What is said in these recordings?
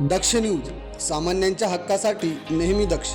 दक्ष news सामान्यांच्या हक्कासाठी नेहमी दक्ष.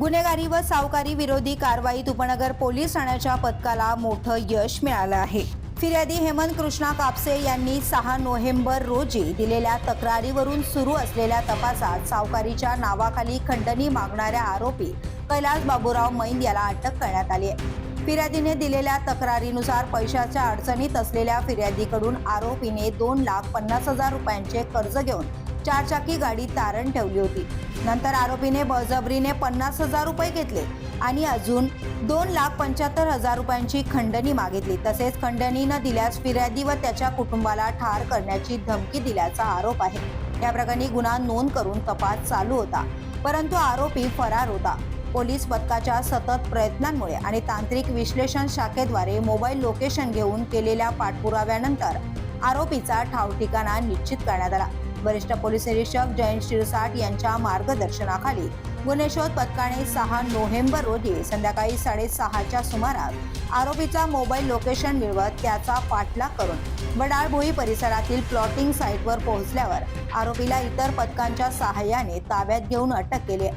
गुन्हेगारी व सावकारी विरोधी कारवाईत उपनगर पोलीस ठाण्याच्या पथकाला मोठं यश मिळालं आहे. फिर्यादी हेमंत कृष्णा कापसे यांनी सहा नोव्हेंबर रोजी दिलेल्या तक्रारीवरून सुरू असलेल्या तपासात सावकारीच्या नावाखाली खंडणी मागणाऱ्या आरोपी कैलास बाबूराव मैंद याला अटक करण्यात आली आहे. फिर्यादीने दिलेल्या तक्रारीनुसार पैशाच्या अडचणीत असलेल्या फिर्यादीकडून आरोपीने दोन लाख पन्नास हजार रुपयांचे कर्ज घेऊन चारचाकी गाडी तारण ठेवली होती. नंतर आरोपीने बळजबरीने पन्नास हजार रुपये घेतले. आणि अजून दोन लाख पंच्याहत्तर हजार रुपयांची खंडणी मागितली. तसेच खंडणी न दिल्यास फिर्यादी व त्याच्या कुटुंबाला ठार करण्याची धमकी दिल्याचा आरोप आहे. या प्रकरणी गुन्हा नोंद करून तपास चालू होता. परंतु आरोपी फरार होता. पोलीस पथकाच्या सतत प्रयत्नांमुळे आणि तांत्रिक विश्लेषण शाखेद्वारे मोबाईल लोकेशन घेऊन केलेल्या पाठपुराव्यानंतर आरोपीचा ठाव ठिकाणा निश्चित करण्यात आला. वरिष्ठ पोलीस निरीक्षक जयंत शिरसाट यांच्या मार्गदर्शनाखाली गुन्हे शोध पथकाने सहा नोव्हेंबर रोजी संध्याकाळी साडेसहाच्या सुमारास आरोपीचा मोबाईल लोकेशन मिळवत त्याचा पाठलाग करून वडाळभोई परिसरातील प्लॉटिंग साईटवर पोहोचल्यावर आरोपीला इतर पथकांच्या सहाय्याने ताब्यात घेऊन अटक केली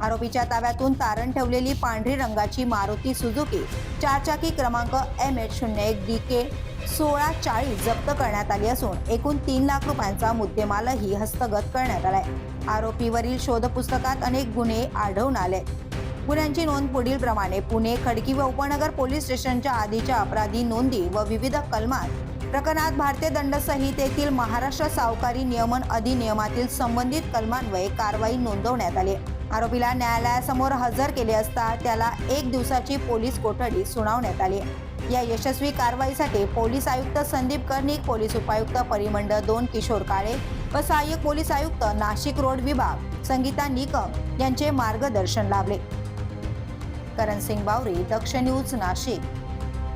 आरोपीच्या ताब्यातून तारण ठेवलेली पांढरी रंगाची मारुती सुझुकी चारचाकी क्रमांक एम एच शून्य एक डी के सोळा चाळीस जप्त करण्यात आली असून एकूण तीन लाख रुपयांचा मुद्देमालही हस्तगत करण्यात आलाय. आरोपीवरील शोधपुस्तकात अनेक गुन्हे आढळून आले. गुन्ह्यांची नोंद पुढील प्रमाणे पुणे खडकी व उपनगर पोलीस स्टेशनच्या आधीच्या अपराधी नोंदी व विविध कलमात. प्रकरणात भारतीय दंड संहितेतील महाराष्ट्र सावकारी नियमन अधिनियमातील संबंधित कलमान्वये कारवाई नोंदवण्यात आली. आरोपीला न्यायालयासमोर हजर केले असता त्याला एक दिवसाची पोलीस कोठडी सुनावण्यात आली. या यशस्वी कारवाईसाठी पोलीस आयुक्त संदीप कर्णिक पोलीस उपायुक्त परिमंडळ दोन किशोर काळे व सहाय्यक पोलीस आयुक्त नाशिक रोड विभाग संगीता निकम यांचे मार्गदर्शन लाभले. करण सिंग बावरी दक्ष न्यूज नाशिक.